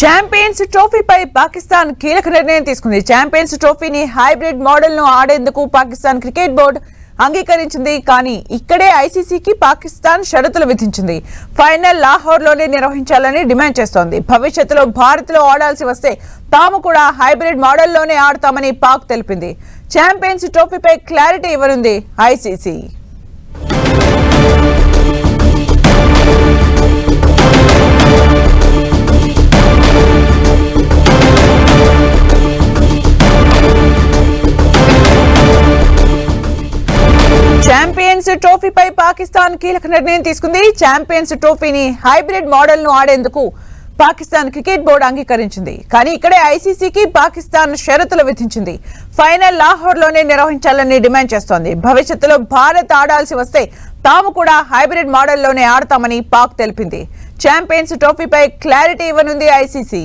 Champions ట్రోఫీపై పాకిస్తాన్ కీలక నిర్ణయం తీసుకుంది. ఛాంపియన్స్ ట్రోఫీని హైబ్రిడ్ మోడల్ను ఆడేందుకు పాకిస్తాన్ క్రికెట్ బోర్డు అంగీకరించింది. కానీ ఇక్కడే ఐసీసీకి పాకిస్తాన్ షరతులు విధించింది. ఫైనల్ లాహోర్లోనే నిర్వహించాలని డిమాండ్ చేస్తోంది. భవిష్యత్తులో భారత్లో ఆడాల్సి వస్తే తాము కూడా హైబ్రిడ్ మోడల్లోనే ఆడతామని పాక్ తెలిపింది. ఛాంపియన్స్ ట్రోఫీపై క్లారిటీ ఇవ్వనుంది ఐసీసీ. ఛాంపియన్స్ ట్రోఫీపై పాకిస్తాన్ కీలక నిర్ణయం తీసుకుంది. ఛాంపియన్స్ ట్రోఫీని హైబ్రిడ్ మోడల్ను ఆడేందుకు పాకిస్తాన్ క్రికెట్ బోర్డు అంగీకరించింది. కానీ ఇక్కడే ఐసీసీకి పాకిస్తాన్ షరతులు విధించింది. ఫైనల్ లాహోర్లోనే నిర్వహించాలని డిమాండ్ చేస్తోంది. భవిష్యత్తులో భారత్ ఆడాల్సి వస్తే తాము కూడా హైబ్రిడ్ మోడల్లోనే ఆడతామని పాక్ తెలిపింది. ఛాంపియన్స్ ట్రోఫీపై క్లారిటీ ఇవ్వనుంది ఐసీసీ.